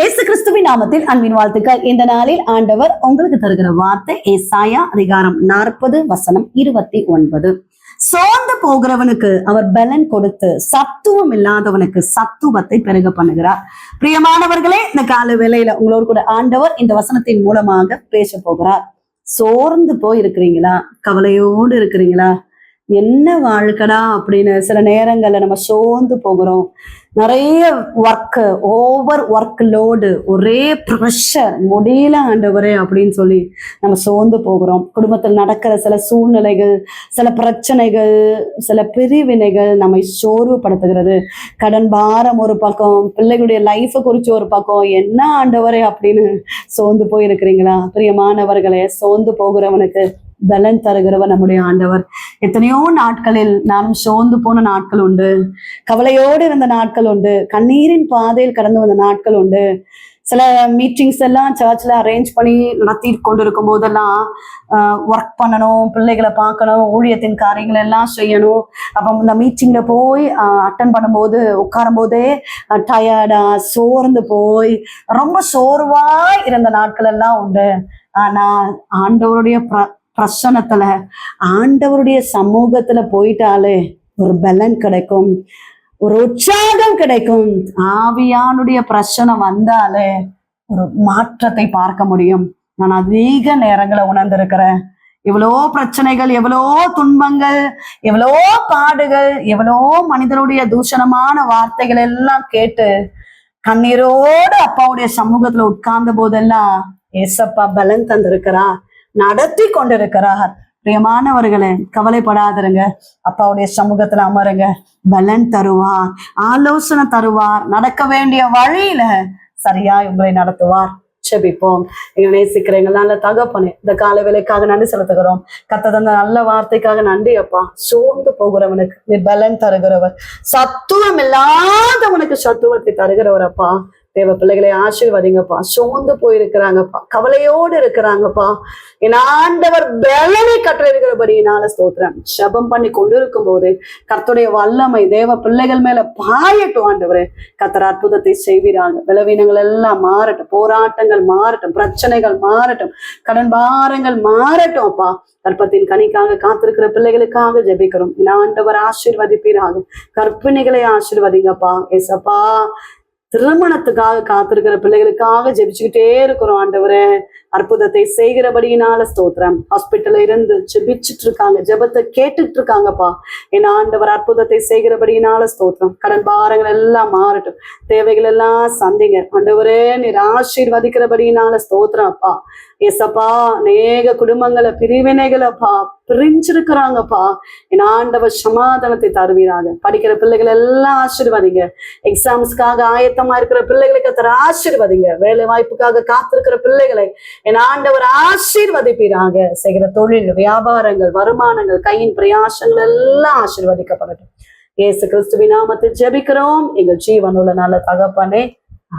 இயேசு கிறிஸ்துவின் நாமத்தில் அன்பின் வாழ்த்துக்கள். இந்த நாளில் ஆண்டவர் உங்களுக்கு தருகிற வார்த்தை ஏசாயா அதிகாரம் நாற்பது வசனம் இருபத்தி ஒன்பது. சோர்ந்து போகிறவனுக்கு அவர் பலன் கொடுத்து சத்துவம் இல்லாதவனுக்கு சத்துவத்தை பெருக பண்ணுகிறார். பிரியமானவர்களே இந்த கால வேலையில உங்களோடு கூட ஆண்டவர் இந்த வசனத்தின் மூலமாக பேச போகிறார். சோர்ந்து போய் இருக்கிறீங்களா கவலையோடு இருக்கிறீங்களா? என்ன வாழ்க்கடா அப்படின்னு சில நேரங்கள்ல நம்ம சோர்ந்து போகிறோம். நிறைய ஒர்க் ஓவர் ஒர்க் லோடு ஒரே ப்ரெஷர் முடியல ஆண்டவரே அப்படின்னு சொல்லி நம்ம சோர்ந்து போகிறோம். குடும்பத்தில் நடக்கிற சில சூழ்நிலைகள் சில பிரச்சனைகள் சில பிரிவினைகள் நம்மை சோர்வுபடுத்துகிறது. கடன் பாரம் ஒரு பக்கம் பிள்ளைகளுடைய லைஃபை குறித்து ஒரு பக்கம். என்ன ஆண்டவரே அப்படின்னு சோர்ந்து போயிருக்கிறீங்களா? பிரியமானவர்களே சோர்ந்து போகிறவனுக்கு பலன் தருகிறவர் நம்முடைய ஆண்டவர். எத்தனையோ நாட்களில் நானும் சோர்ந்து போன நாட்கள் உண்டு. கவலையோடு இருந்த நாட்கள் உண்டு. கண்ணீரின் பாதையில் கடந்து வந்த நாட்கள் உண்டு. சில மீட்டிங்ஸ் எல்லாம் சர்ச்சில் அரேஞ்ச் பண்ணி நடத்தி கொண்டிருக்கும் போதெல்லாம் ஒர்க் பண்ணணும் பிள்ளைகளை பார்க்கணும் ஊழியத்தின் காரியங்கள் எல்லாம் செய்யணும். அப்போ இந்த மீட்டிங்கில் போய் அட்டன் பண்ணும்போது உட்காரும் போதே டயர்டா சோர்ந்து போய் ரொம்ப சோர்வாய் இருந்த நாட்கள் எல்லாம் உண்டு. ஆனால் ஆண்டவருடைய பிர பிரசனத்துல ஆண்டவருடைய சமூகத்துல போயிட்டாலே ஒரு பலன் கிடைக்கும் ஒரு உற்சாகம் கிடைக்கும். ஆவியானுடைய பிரச்சனை வந்தாலே ஒரு மாற்றத்தை பார்க்க முடியும். நான் அதிக நேரங்களை உணர்ந்திருக்கிறேன். எவ்வளோ பிரச்சனைகள் எவ்வளோ துன்பங்கள் எவ்வளோ பாடுகள் எவ்வளோ மனிதனுடைய தூஷணமான வார்த்தைகள் எல்லாம் கேட்டு கண்ணீரோடு அப்பாவுடைய சமூகத்துல உட்கார்ந்த போதெல்லாம் ஏசப்பா பலன் தந்திருக்கிறா நடத்தி கொண்டிருக்கிறார். பிரியமானவர்களே கவலைப்படாதருங்க. அப்பாவுடைய சமூகத்துல அமருங்க. பலன் தருவார் ஆலோசனை தருவார் நடக்க வேண்டிய வழியில சரியா உங்களை நடத்துவார். செபிப்போம் எங்களை நேசிக்கிற எங்கள் நல்ல தகப்பனே இந்த கால வேலைக்காக நன்றி செலுத்துகிறோம். கத்த தந்த நல்ல வார்த்தைக்காக நன்றி அப்பா. சோர்ந்து போகிறவனுக்கு நீ பலன் தருகிறவர். சத்துவம் இல்லாதவனுக்கு சத்துவத்தை தருகிறவர் அப்பா. தேவ பிள்ளைகளை ஆசீர்வதிங்கப்பா. சோர்ந்து போயிருக்கிறாங்கப்பா. கவலையோடு இருக்கிறாங்கப்பா. என் ஆண்டவர் பலனை கட்டளைகிறபடியினால ஸ்தோத்திரம். ஜபம் பண்ணி கொண்டிருக்கும் போது கர்த்துடைய வல்லமை தேவ பிள்ளைகள் மேல பாயட்டும் ஆண்டவரே. கத்தர் அற்புதத்தை செய்வீராங்க பலவீனங்கள் எல்லாம் மாறட்டும். போராட்டங்கள் மாறட்டும். பிரச்சனைகள் மாறட்டும். கடன் பாரங்கள் மாறட்டும் அப்பா கற்பத்தின் கனிக்காக காத்திருக்கிற பிள்ளைகளுக்காக ஜெபிக்கிறோம். என் ஆண்டவர் ஆசீர்வதிப்பீராக. கற்பிணிகளை ஆசீர்வதிங்கப்பா. எசப்பா திருமணத்துக்காக காத்திருக்கிற பிள்ளைகளுக்காக ஜெபிச்சுக்கிட்டே இருக்கிறோம் ஆண்டவரே. அற்புதத்தை செய்கிறபடியினால ஸ்தோத்திரம். ஹாஸ்பிட்டல்ல இருந்து ஜெபிச்சுட்டு இருக்காங்க ஜெபத்தை கேட்டுட்டு இருக்காங்கப்பா என் ஆண்டவர் அற்புதத்தை செய்கிறபடியினால ஸ்தோத்திரம். கடன் பாரங்கள் எல்லாம் மாறட்டும். தேவைகள் எல்லாம் சந்திங்க. ஆண்டவரே நீர் ஆசீர்வதிக்கிறபடியினால ஸ்தோத்திரம் அப்பா எசப்பா அநேக குடும்பங்களை பிரிவினைகளப்பா பிரிஞ்சிருக்கிறாங்கப்பா. என் ஆண்டவர் சமாதானத்தை தருவீராங்க படிக்கிற பிள்ளைகள் எல்லாம் ஆசீர்வாதிங்க. எக்ஸாம்ஸ்க்காக ஆயத்தமா இருக்கிற பிள்ளைகளுக்கு தர ஆசீர்வாதிங்க. வேலை வாய்ப்புக்காக காத்திருக்கிற பிள்ளைகளை என் ஆண்டவர் ஆசீர்வதிப்பீராக. செய்கிற தொழில் வியாபாரங்கள் வருமானங்கள் கையின் பிரயாசங்கள் எல்லாம் ஆசீர்வதிக்கப்படட்டும். இயேசு கிறிஸ்துவின் நாமத்தில் ஜெபிக்கிறோம். எங்கள் ஜீவனுள்ள நல்ல தகப்பனே.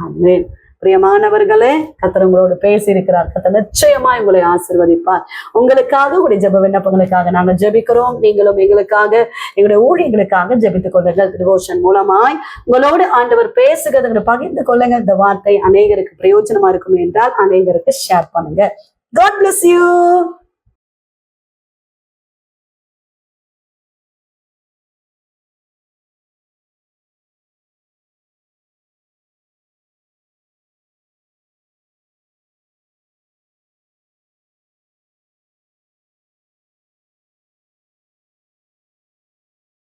ஆமேன். பிரியமானவர்களே கத்தர் உங்களோடு பேசியிருக்கிறார். கத்தர் நிச்சயமா உங்களை ஆசிர்வதிப்பார். உங்களுக்காக உங்களுடைய ஜெப விண்ணப்பங்களுக்காக நாங்கள் ஜெபிக்கிறோம். நீங்களும் எங்களுக்காக எங்களுடைய ஊழியர்களுக்காக ஜபித்துக் கொள்ளுங்கள். டிவோஷன் மூலமாய் உங்களோடு ஆண்டவர் பேசுகிறது பகிர்ந்து கொள்ளுங்க இந்த வார்த்தை அநேகருக்கு பிரயோஜனமா இருக்கும் என்றால் அநேகருக்கு ஷேர் பண்ணுங்க. God bless you